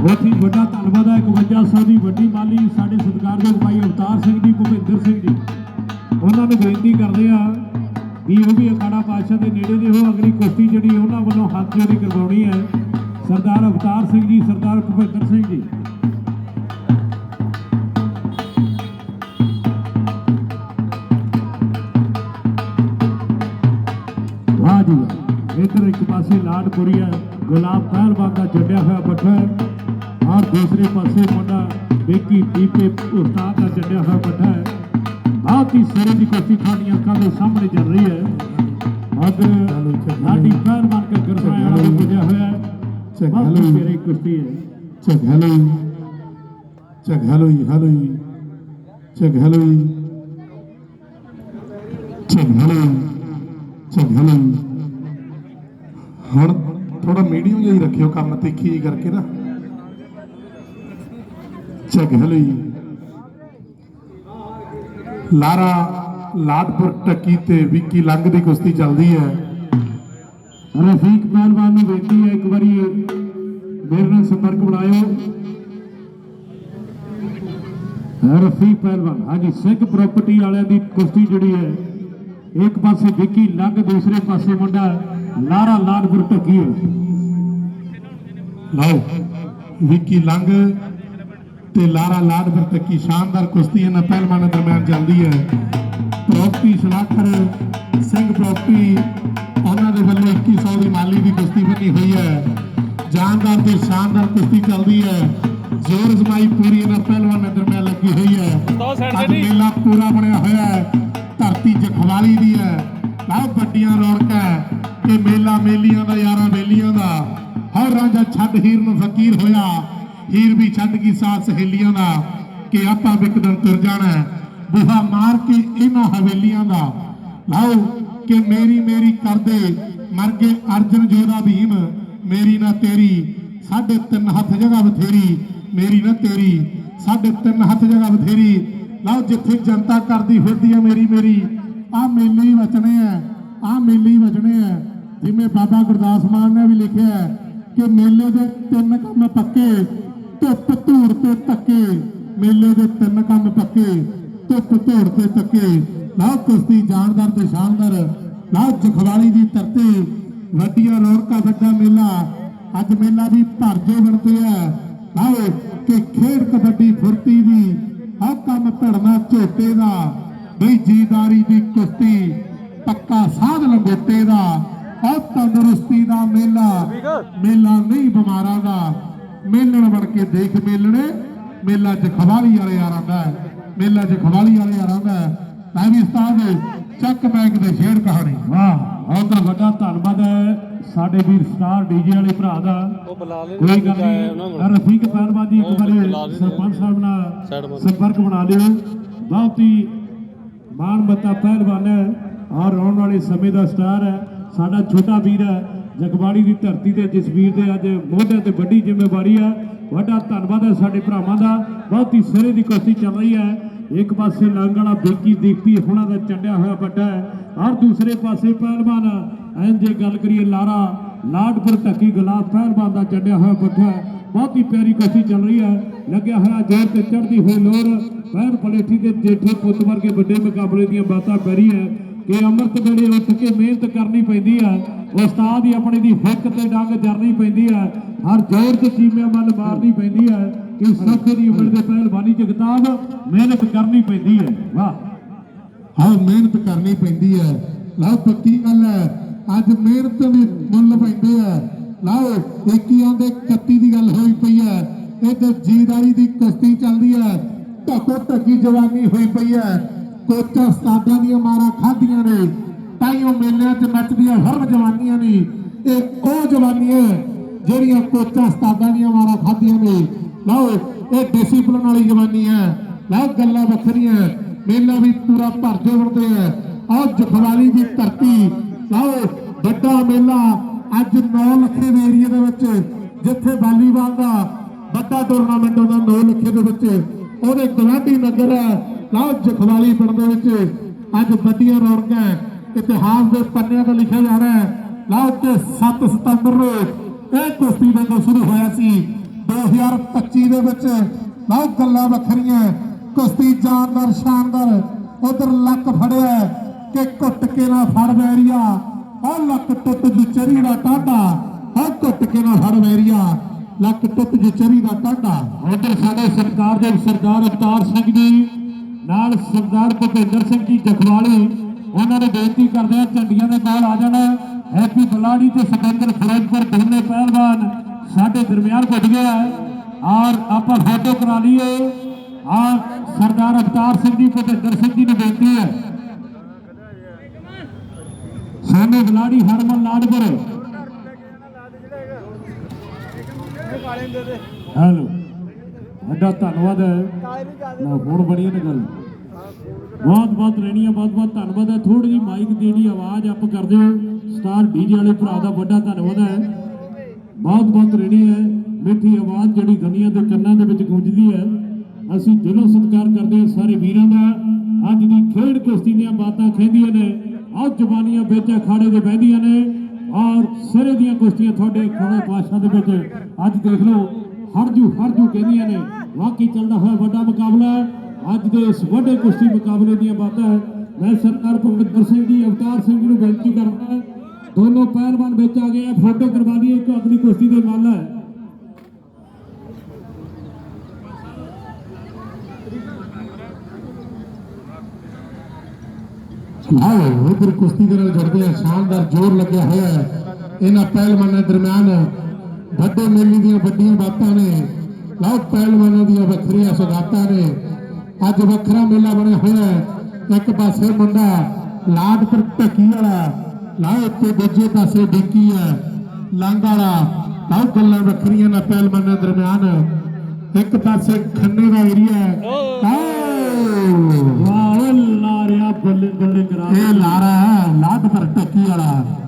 ਦਾ 5100 ਦੀ ਵੱਡੀ ਮਾਲੀ ਸਾਡੇ ਸਤਿਕਾਰਯੋਗ ਭਾਈ ਅਵਤਾਰ ਸਿੰਘ ਜੀ, ਭੁਪਿੰਦਰ ਸਿੰਘ ਜੀ। ਉਹਨਾਂ ਨੂੰ ਬੇਨਤੀ ਕਰਦੇ ਆ ਵੀ ਉਹ ਵੀ ਅਖਾੜਾ ਪਾਤਸ਼ਾਹ ਦੇ ਨੇੜੇ ਦੇ ਹੋ ਅਗਲੀ ਕੁਸ਼ਤੀ ਜਿਹੜੀ ਉਹਨਾਂ ਵੱਲੋਂ ਹੱਥ ਜੋੜੀ ਕਰਵਾਉਣੀ ਹੈ। ਸਰਦਾਰ ਅਵਤਾਰ ਸਿੰਘ ਜੀ, ਸਰਦਾਰ ਭੁਪਿੰਦਰ ਸਿੰਘ ਜੀ। ਵਾਹ ਜੀ ਇੱਧਰ ਇੱਕ ਪਾਸੇ ਲਾਡਪੁਰੀ ਹੈ। ਗੁਲਾਬ ਪਹਿਲਵਾਨ ਦਾ ਜੱਡਿਆ ਹੋਇਆ ਬੱਠਾ ਹੈ ਦੂਸਰੇ ਪਾਸੇ ਮੁੰਡਾ ਬੇਕੀ ਦੀਪੇ ਉਸਤਾਦ ਦਾ ਜੱਡਿਆ ਹੋਇਆ ਬੱਠਾ ਹੈ। ਬਹੁਤ ਹੀ ਸਿਰੇ ਦੀ ਕੁਸ਼ਤੀ ਤੁਹਾਡੀਆਂ ਅੱਖਾਂ ਦੇ ਸਾਹਮਣੇ ਚੱਲ ਰਹੀ ਹੈ। ਅੱਜ ਲਾਡੀ ਪਹਿਲਵਾਨ ਕੇ ਗਰਮਾਇਆ ਵਾਲਾ ਪੁੱਜਿਆ ਹੋਇਆ ਹੈ। ਬਹੁਤ ਹੀ ਕੁਸ਼ਤੀ ਹੈ। check hello check hello check hello ਹੁਣ ਥੋੜਾ ਮੀਡੀਅਮ ਜਿਹਾ ਹੀ ਰੱਖਿਓ ਕੰਮ ਤਿੱਖੀ ਕਰਕੇ ਨਾ। Check ਲਾਰਾ ਲਾਡਪੁਰ ਟੱਕੀ ਤੇ ਵਿੱਕੀ ਲੰਗ ਦੀ ਕੁਸ਼ਤੀ ਚੱਲਦੀ ਹੈ। ਰਫੀਕ ਪਹਿਲਵਾਨ ਨੂੰ ਬੇਨਤੀ ਹੈ, ਇੱਕ ਵਾਰੀ ਮੇਰੇ ਨਾਲ ਸੰਪਰਕ ਬਣਾਇਓ। ਰਫੀਕ ਪਹਿਲਵਾਨ, ਹਾਂਜੀ ਸਿੰਘ ਪ੍ਰਾਪਰਟੀ ਵਾਲਿਆਂ ਦੀ ਕੁਸ਼ਤੀ ਜਿਹੜੀ ਹੈ, ਇੱਕ ਪਾਸੇ ਵਿੱਕੀ ਲੰਗ, ਦੂਸਰੇ ਪਾਸੇ ਮੁੰਡਾ ਲਾਰਾ ਲਾਡਪੁਰ ਢੱਕੀ ਹੈ। ਲਓ, ਵਿੱਕੀ ਲੰਗ ਤੇ ਲਾਰਾ ਲਾਡਵਰ ਤੱਕ ਕੀ ਸ਼ਾਨਦਾਰ ਕੁਸ਼ਤੀ ਇਹਨਾਂ ਪਹਿਲਵਾਨਾਂ ਦਰਮਿਆਨ ਚੱਲਦੀ ਹੈ। ਪ੍ਰੋਪਰਟੀ ਸਲਾਖਰ ਸਿੰਘ ਪ੍ਰੋਪਰਟੀ ਉਹਨਾਂ ਦੇ ਵੱਲੋਂ 2100 ਦੀ ਮਾਲੀ ਦੀ ਕੁਸ਼ਤੀ ਬਣੀ ਹੋਈ ਹੈ। ਜਾਨਦਾਰ ਤੇ ਸ਼ਾਨਦਾਰ ਕੁਸ਼ਤੀ ਚੱਲਦੀ ਹੈ। ਜ਼ੋਰ ਜ਼ਮਾਈ ਪੂਰੀ ਇਹਨਾਂ ਪਹਿਲਵਾਨਾਂ ਦਰਮਿਆਨ ਲੱਗੀ ਹੋਈ ਹੈ। ਅੱਜ ਮੇਲਾ ਪੂਰਾ ਬਣਿਆ ਹੋਇਆ ਹੈ। ਧਰਤੀ ਜਖਵਾਲੀ ਦੀ ਹੈ। ਬਹੁਤ ਵੱਡੀਆਂ ਰੌਣਕਾਂ ਹੈ ਕਿ ਮੇਲਾ ਮੇਲੀਆਂ ਦਾ ਯਾਰਾਂ ਬੇਲੀਆਂ ਦਾ। ਹਰ ਰਾਂਝਾ ਛੱਡ ਹੀਰ ਨੂੰ ਫਕੀਰ ਹੋਇਆ। ਹੀਰ ਵੀ ਛੱਡ ਗਈ ਸਾਥ ਸਹੇਲੀਆਂ ਦਾ ਕਿ ਆਪਾਂ ਵਿਕਦਨ ਤੁਰ ਜਾਣਾ ਹੈ। ਮਾਰ ਕੇ ਇਹਨਾਂ ਹਵੇਲੀਆਂ ਦਾ। ਲਾਓ ਕਿ ਮੇਰੀ ਮੇਰੀ ਕਰਦੇ ਮਰ ਗਏ ਅਰਜਨ ਜੋਦਾ ਭੀਮ। ਮੇਰੀ ਨਾ ਤੇਰੀ। ਸਾਢੇ ਤਿੰਨ ਹੱਥ ਜਗ੍ਹਾ ਬਥੇਰੀ। ਮੇਰੀ ਨਾ ਤੇਰੀ। ਸਾਢੇ ਤਿੰਨ ਹੱਥ ਜਗ੍ਹਾ ਬਥੇਰੀ। ਲਓ ਜਿੱਥੇ ਜਨਤਾ ਕਰਦੀ ਫਿਰਦੀ ਹੈ ਮੇਰੀ ਮੇਰੀ। ਆ ਮੇਲੇ ਹੀ ਵਚਣੇ ਆ ਆ ਮੇਲੇ ਹੀ ਵਚਣੇ ਆ ਜਿਵੇਂ ਬਾਬਾ ਗੁਰਦਾਸ ਮਾਨ ਨੇ ਵੀ ਲਿਖਿਆ ਕਿ ਮੇਲੇ ਦੇ ਤਿੰਨ ਕੰਮ ਪੱਕੇ। ਧੁੱਪ ਧੂੜ ਤੇ ਤੱਕੇ ਮੇਲੇ ਦੇ ਤਿੰਨ ਕੰਮ ਪੱਕੇ, ਧੁੱਪ ਧੂੜ ਤੇ ਤੱਕੇ ਲਓ ਕੁਸ਼ਤੀ ਜਾਨਦਾਰ ਤੇ ਸ਼ਾਨਦਾਰ, ਲਓ ਜਖਵਾਲੀ ਦੀ ਧਰਤੀ, ਵੱਡੀਆਂ ਰੌਣਕਾਂ ਵੱਡਾ ਮੇਲਾ। ਅੱਜ ਮੇਲਾ ਵੀ ਭਰ ਜੋ ਬਣਦੇ ਆ ਕਿ ਖੇਡ ਕਬੱਡੀ ਫੁਰਤੀ ਦੀ ਆ ਕੰਮ ਧੜਨਾ ਝੋਟੇ ਦਾ। ਬਈ ਜੀਦਾਰੀ ਦੀ ਕੁਸ਼ਤੀ, ਪੱਕਾ ਸਾਧ ਲੰਗੋਟੇ ਦਾ। ਆ ਤੰਦਰੁਸਤੀ ਦਾ ਮੇਲਾ ਮੇਲਾ ਨਹੀਂ ਬਿਮਾਰਾਂ ਦਾ। ਮੇਲਣ ਬਣ ਕੇ ਦੇਖ ਮੇਲਣੇ ਮੇਲਾ ਚ ਖਵਾਲੀ ਵਾਲੇ ਯਾਰਾਂ ਦਾ ਹੈ। ਮੇਲਾ ਚ ਖਵਾਲੀ ਵਾਲੇ ਯਾਰਾਂ ਦਾ ਹੈ। ਮੈਂ ਵੀ ਉਸਤਾਦ ਚੱਕ ਬੈਗ ਦੇ ਸ਼ੇਰ ਕਹਾਣੀ। ਵਾਹ ਬਹੁਤ ਤਾਂ ਵੱਡਾ ਧੰਨਵਾਦ ਹੈ ਸਾਡੇ ਵੀਰ ਸਟਾਰ ਡੀਜੇ ਵਾਲੇ ਭਰਾ ਦਾ। ਕੋਈ ਗੱਲ ਨਹੀਂ ਰਫੀਕ ਪਹਿਲਵਾਨ ਜੀ ਇੱਕ ਵਾਰੀ ਸਰਪੰਚ ਸਾਹਿਬ ਨਾਲ ਸੰਪਰਕ ਬਣਾ ਲਿਓ ਬਹੁਤ ਹੀ ਮਾਣ ਮੱਤਾ ਪਹਿਲਵਾਨ ਹੈ ਔਰ ਆਉਣ ਵਾਲੇ ਸਮੇਂ ਦਾ ਸਟਾਰ ਹੈ। ਸਾਡਾ ਛੋਟਾ ਵੀਰ ਹੈ ਜਗਬਾੜੀ ਦੀ ਧਰਤੀ ਤੇ ਜਸਵੀਰ ਦੇ ਅੱਜ ਮੋਢਿਆਂ ਤੇ ਵੱਡੀ ਜ਼ਿੰਮੇਵਾਰੀ ਹੈ ਵੱਡਾ ਧੰਨਵਾਦ ਹੈ ਸਾਡੇ ਭਰਾਵਾਂ ਦਾ। ਬਹੁਤ ਹੀ ਸਿਰੇ ਦੀ ਕੁਸ਼ਤੀ ਚੱਲ ਰਹੀ ਹੈ। ਇੱਕ ਪਾਸੇ ਲਾਂਗਣਾ ਵਾਲਾ ਬੇਕੀ ਦੇਖਤੀ ਹੁਣਾਂ ਦਾ ਚੰਡਿਆ ਹੋਇਆ ਵੱਡਾ ਹੈ। ਔਰ ਦੂਸਰੇ ਪਾਸੇ ਪਹਿਲਵਾਨ ਐਂ ਜੇ ਗੱਲ ਕਰੀਏ ਲਾਰਾ, ਲਾਡਪੁਰ ਢੱਕੀ ਗੁਲਾਬ ਪਹਿਲਵਾਨ ਦਾ ਚੰਡਿਆ ਹੋਇਆ ਵੱਡਾ ਹੈ। ਬਹੁਤ ਹੀ ਪਿਆਰੀ ਕੁਸ਼ਤੀ ਚੱਲ ਰਹੀ ਹੈ। ਲੱਗਿਆ ਹੋਇਆ ਜ਼ੋਰ ਤੇ ਚੜ੍ਹਦੀ ਹੋਈ ਲੋਰ ਪੈਰ ਪਲੇਠੀ ਦੇ ਜੇਠੇ ਪੁੱਤ ਵਰਗੇ ਵੱਡੇ ਮੁਕਾਬਲੇ ਦੀਆਂ ਬਾਤਾਂ ਪੈ ਰਹੀ ਹੈ। ਕਿ ਅੰਮ੍ਰਿਤ ਵੇਲੇ ਉੱਠ ਕੇ ਮਿਹਨਤ ਕਰਨੀ ਪੈਂਦੀ ਹੈ ਉਸਤਾਦ ਹੀ ਆਪਣੇ ਦੀ ਹੁੱਕ ਤੇ ਡੰਗ ਜਰਨੀ ਪੈਂਦੀ ਹੈ ਹਰ ਜ਼ੋਰ ਤੇ ਚੀਮਿਆਂ ਮੱਲ ਮਾਰਨੀ ਪੈਂਦੀ ਹੈ ਕਿ ਸੌਖੇ ਦੀ ਉਮਰ ਦੇ ਪਹਿਲਵਾਨੀ ਚ ਮਿਹਨਤ ਕਰਨੀ ਪੈਂਦੀ ਹੈ ਵਾਹ। ਹਾਂ, ਮਿਹਨਤ ਕਰਨੀ ਪੈਂਦੀ ਹੈ ਲਓ, ਪੱਕੀ ਗੱਲ ਹੈ ਅੱਜ ਮਿਹਨਤ ਵੀ ਮੁੱਲ ਪੈਂਦੇ ਆ। ਲਓ, ਇੱਕੀਆਂ ਦੇ 31 ਦੀ ਗੱਲ ਹੋਈ ਪਈ ਹੈ ਇੱਧਰ ਜੀਦਾਰੀ ਦੀ ਕੁਸ਼ਤੀ ਚੱਲਦੀ ਹੈ ਧੱਕੋ ਢੱਕੀ ਜਵਾਨੀ ਹੋਈ ਪਈ ਹੈ ਕੋਚਾ ਉਸਤਾਦਾਂ ਦੀਆਂ ਮਾਰਾਂ ਖਾਧੀਆਂ ਨੇ। ਤਾਈਓ ਮੇਲਿਆਂ 'ਚ ਨੱਚਦੀਆਂ ਹਰ ਜਵਾਨੀਆਂ ਨੇ। ਇਹ ਉਹ ਜਵਾਨੀਆਂ ਜਿਹੜੀਆਂ ਕੋਚਾ ਉਸਤਾਦਾਂ ਦੀਆਂ ਮਾਰਾਂ ਖਾਧੀਆਂ ਨੇ। ਲਓ, ਇਹ ਡਿਸਪਲਿਨ ਵਾਲੀ ਜਵਾਨੀ ਹੈ। ਲਓ, ਗੱਲਾਂ ਵੱਖਰੀਆਂ ਮੇਲਾ ਵੀ ਪੂਰਾ ਭਰ ਜੋੜਦੇ ਆ ਆਹ ਜਖਵਾਲੀ ਦੀ ਧਰਤੀ। ਲਓ, ਵੱਡਾ ਮੇਲਾ ਅੱਜ 9 ਲੱਖੇ ਦੇ ਏਰੀਆ ਦੇ ਵਿੱਚ, ਜਿੱਥੇ ਵਾਲੀਬਾਲ ਦਾ ਵੱਡਾ ਟੂਰਨਾਮੈਂਟ ਹੁੰਦਾ 9 ਲੱਖੇ ਦੇ ਵਿੱਚ। ਉਹਦੇ ਗਵਾਂਢੀ ਨਗਰ ਹੈ। ਲਓ ਜਖਵਾਲੀ ਪਿੰਡ ਦੇ ਵਿੱਚ ਅੱਜ ਵੱਡੀਆਂ ਰੌਣਕਾਂ ਇਤਿਹਾਸ ਦੇ ਪੰਨਿਆਂ ਤੇ ਲਿਖਿਆ ਜਾ ਰਿਹਾ ਹੈ। ਲਓ ਕਿ 7 ਸਤੰਬਰ ਨੂੰ ਇਹ ਕੁਸ਼ਤੀ ਦਾ ਸ਼ੁਰੂ ਹੋਇਆ ਸੀ। 2025 ਦੇ ਵਿੱਚ ਬਹੁਤ ਗੱਲਾਂ ਵੱਖਰੀਆਂ। ਕੁਸ਼ਤੀ ਜਾਨਦਾਰ ਸ਼ਾਨਦਾਰ। ਉਧਰ ਲੱਕ ਫੜਿਆ ਕਿ ਘੁੱਟ ਕੇ ਨਾ ਫੜ ਵੈਰੀਆ। ਉਹ ਲੱਕ ਟੁੱਟ ਜਿਚਰੀ ਦਾ ਟਾਢਾ। ਉਹ ਘੁੱਟ ਕੇ ਨਾ ਫੜ ਵੈਰੀਆ। ਲੱਕ ਟੁੱਟ ਜਿਚਰੀ ਦਾ ਟਾਢਾ। ਉਧਰ ਸਾਡੇ ਸਰਕਾਰ ਦੇ ਸਰਦਾਰ ਅਵਤਾਰ ਸਿੰਘ ਜੀ ਨਾਲ ਸਰਦਾਰ ਭੁਪਿੰਦਰ ਸਿੰਘ ਜੀ ਜਖਵਾਲੀ, ਉਹਨਾਂ ਨੇ ਬੇਨਤੀ ਕਰਦੇ ਆ, ਝੰਡੀਆਂ ਦੇ ਕੋਲ ਆ ਜਾਣਾ। ਹੈਪੀ ਬਲਾੜੀ ਤੇ ਸਿਕੰਦਰ ਫਿਰੋਜ਼ਪੁਰ ਦੋਨੇ ਪਹਿਲਵਾਨ ਸਾਡੇ ਦਰਮਿਆਨ ਪੁੱਜ ਗਏ ਔਰ ਆਪਾਂ ਫੋਟੋ ਕਰਾ ਲਈਏ। ਆ ਸਰਦਾਰ ਅਵਤਾਰ ਸਿੰਘ ਜੀ, ਭੁਪਿੰਦਰ ਸਿੰਘ ਜੀ ਨੂੰ ਬੇਨਤੀ ਹੈ। ਸਾਨੂੰ ਬਲਾੜੀ, ਹਰਮਨ ਲਾਡਪੁਰ। ਹੈਲੋ। ਵੱਡਾ ਧੰਨਵਾਦ ਹੈ। ਨਾ ਹੁਣ ਬੜੀ ਨੇ ਗੱਲ। ਬਹੁਤ ਬਹੁਤ ਰਹਿਣੀ ਹੈ ਬਹੁਤ ਬਹੁਤ ਧੰਨਵਾਦ ਹੈ ਥੋੜੀ ਜਿਹੀ ਮਾਈਕ ਦੀ ਜਿਹੜੀ ਆਵਾਜ਼ ਅਪ ਕਰ ਦਿਓ। ਸਟਾਰ ਡੀਜੇ ਵਾਲੇ ਭਰਾ ਦਾ ਵੱਡਾ ਧੰਨਵਾਦ ਹੈ ਬਹੁਤ ਬਹੁਤ ਰਹਿਣੀ ਹੈ ਮਿੱਠੀ ਆਵਾਜ਼ ਜਿਹੜੀ ਦੁਨੀਆ ਦੇ ਕੰਨਾਂ ਦੇ ਵਿੱਚ ਗੂੰਜਦੀ ਹੈ ਅਸੀਂ ਦਿਲੋਂ ਸਤਿਕਾਰ ਕਰਦੇ ਹਾਂ ਸਾਰੇ ਵੀਰਾਂ ਦਾ। ਅੱਜ ਦੀ ਖੇਡ ਕੁਸ਼ਤੀ ਦੀਆਂ ਬਾਤਾਂ ਕਹਿੰਦੀਆਂ ਨੇ। ਆਹ ਜਵਾਨੀਆਂ ਵਿੱਚ ਅਖਾੜੇ ਦੇ ਬਹਿੰਦੀਆਂ ਨੇ। ਔਰ ਸਿਰੇ ਦੀਆਂ ਕੁਸ਼ਤੀਆਂ ਤੁਹਾਡੇ ਖੋੜੇ ਪਾਸ਼ਾ ਦੇ ਵਿੱਚ ਅੱਜ ਦੇਖ ਲਓ ਹਰਜੂ ਹਰਜੂ ਕਹਿੰਦੀਆਂ ਨੇ। ਵਾਕਈ ਚੱਲਦਾ ਹੋਇਆ ਵੱਡਾ ਮੁਕਾਬਲਾ। ਅੱਜ ਦੇ ਇਸ ਵੱਡੇ ਕੁਸ਼ਤੀ ਮੁਕਾਬਲੇ ਦੀਆਂ ਬਾਤਾਂ ਮੈਂ ਸਰਦਾਰ ਭਗਵੰਤ ਸਿੰਘ ਜੀ, ਅਵਤਾਰ ਸਿੰਘ ਜੀ ਨੂੰ ਬੇਨਤੀ ਕਰਦਾ ਦੋਨੋਂ ਪਹਿਲਵਾਨ ਵਿੱਚ ਆ ਗਏ ਆ, ਫੋਟੋ ਕਰਵਾ ਲਈਏ ਇੱਕ ਅਗਲੀ ਕੁਸ਼ਤੀ ਦੇ ਨਾਲ ਹੈ। ਆਓ, ਉਧਰ ਕੁਸ਼ਤੀ ਦੇ ਨਾਲ ਜੁੜਦੇ ਆ ਸ਼ਾਨਦਾਰ ਜ਼ੋਰ ਲੱਗਿਆ ਹੋਇਆ ਹੈ। ਇਹਨਾਂ ਪਹਿਲਵਾਨਾਂ ਦਰਮਿਆਨ ਵੱਡੇ ਮੇਲੇ ਦੀਆਂ ਵੱਡੀਆਂ ਬਾਤਾਂ ਨੇ। ਲਓ, ਪਹਿਲਵਾਨਾਂ ਦੀਆਂ ਵੱਖਰੀਆਂ ਸੁਗਾਤਾਂ ਨੇ। ਅੱਜ ਵੱਖਰਾ ਮੇਲਾ ਬਣਿਆ ਹੋਇਆ ਹੈ। ਇੱਕ ਪਾਸੇ ਮੁੰਡਾ ਲਾਡਪੁਰ ਢੱਕੀ ਵਾਲਾ ਲਾਓ ਤੇ ਦੂਜੇ ਪਾਸੇ ਡਿੱਕੀ ਹੈ। ਲੰਗ ਵਾਲਾ ਲਓ ਗੱਲਾਂ ਵੱਖਰੀਆਂ ਨੇ ਪਹਿਲਵਾਨਾਂ ਦਰਮਿਆਨ। ਇੱਕ ਪਾਸੇ ਖੰਨੇ ਦਾ ਏਰੀਆ ਹੈ। ਵਾਹ ਲਾਰਿਆ ਬੱਲੇ ਬੱਲੇ ਕਰਾ ਇਹ ਲਾਰਾ ਹੈ ਲਾਡਪੁਰ ਢੱਕੀ ਵਾਲਾ।